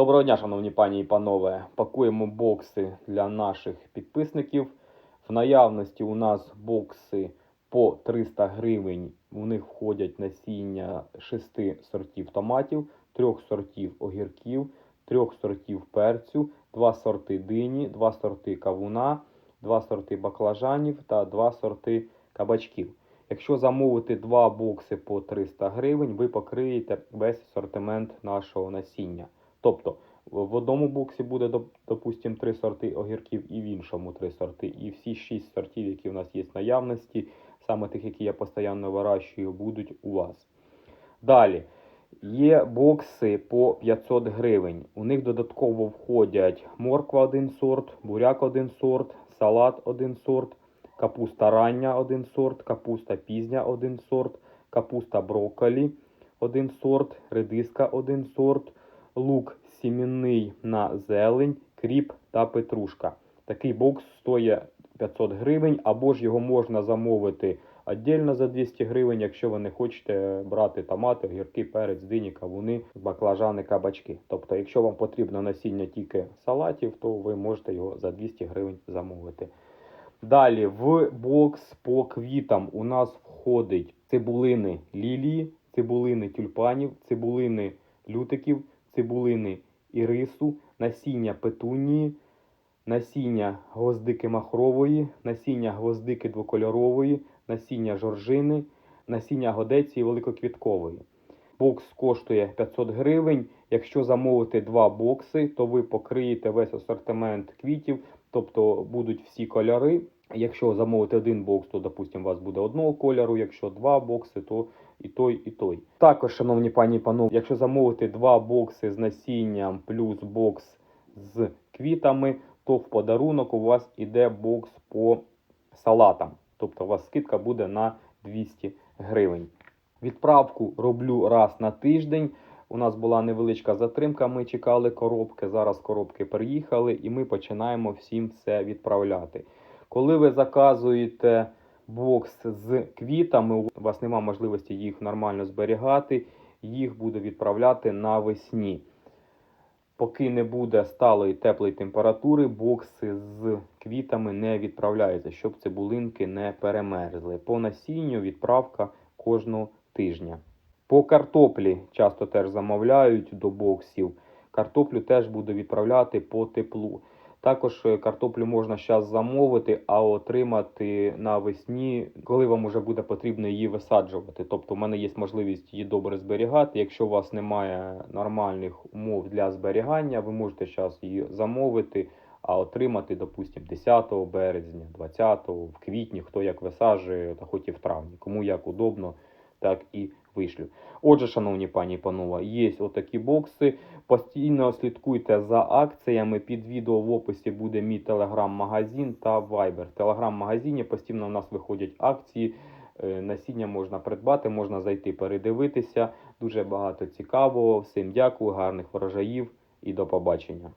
Доброго дня, шановні пані і панове. Пакуємо бокси для наших підписників. В наявності у нас бокси по 300 гривень. У них входять насіння 6 сортів томатів, 3 сортів огірків, 3 сортів перцю, 2 сорти дині, 2 сорти кавуна, 2 сорти баклажанів та 2 сорти кабачків. Якщо замовити два бокси по 300 гривень, ви покриєте весь асортимент нашого насіння. Тобто в в одному боксі буде, доп- допустим, три сорти огірків і в іншому три сорти. І всі шість сортів, які у нас є в наявності, саме тих, які я постійно вирощую, будуть у вас. Далі. Є бокси по 500 гривень. У них додатково входять морква один сорт, буряк один сорт, салат один сорт, капуста рання один сорт, капуста пізня один сорт, капуста брокколі один сорт, редиска один сорт, лук сімінний на зелень, кріп та петрушка. Такий бокс стоїть 500 гривень, або ж його можна замовити віддільно за 200 гривень, якщо ви не хочете брати томати, огірки, перець, дині, кавуни, баклажани, кабачки. Тобто, якщо вам потрібно насіння тільки салатів, то ви можете його за 200 гривень замовити. Далі в бокс по квітам у нас входить цибулини лілії, цибулини тюльпанів, цибулини лютиків, цибулини ірису, насіння петунії, насіння гвоздики махрової, насіння гвоздики двокольорової, насіння жоржини, насіння годеції великоквіткової. Бокс коштує 500 гривень. Якщо замовити два бокси, то ви покриєте весь асортимент квітів, тобто будуть всі кольори. Якщо замовити один бокс, то, допустимо, у вас буде одного кольору. Якщо два бокси, то і той, і той. Також, шановні пані і панове, якщо замовити два бокси з насінням плюс бокс з квітами, то в подарунок у вас іде бокс по салатам. Тобто у вас скидка буде на 200 гривень. Відправку роблю раз на тиждень. У нас була невеличка затримка. Ми чекали коробки. Зараз коробки приїхали, і ми починаємо всім все відправляти. Коли ви заказуєте бокс з квітами, у вас немає можливості їх нормально зберігати, їх буду відправляти навесні. Поки не буде сталої теплої температури, бокси з квітами не відправляються, щоб цибулинки не перемерзли. По насінню відправка кожного тижня. По картоплі часто теж замовляють до боксів. Картоплю теж буду відправляти по теплу. Також е, картоплю можна зараз замовити, а отримати навесні, коли вам вже буде потрібно її висаджувати. Тобто, в мене є можливість її добре зберігати. Якщо у вас немає нормальних умов для зберігання, ви можете зараз її замовити, а отримати, допустимо, 10 березня, 20, в квітні, хто як висаджує, та хоч і в травні. Кому як удобно, так і вишлю. Отже, шановні пані і панове, є отакі бокси. Постійно слідкуйте за акціями. Під відео в описі буде мій телеграм-магазин та Viber. В телеграм-магазині постійно у нас виходять акції. Е, Насіння можна придбати, можна зайти передивитися. Дуже багато цікавого. Всім дякую, гарних врожаїв і до побачення.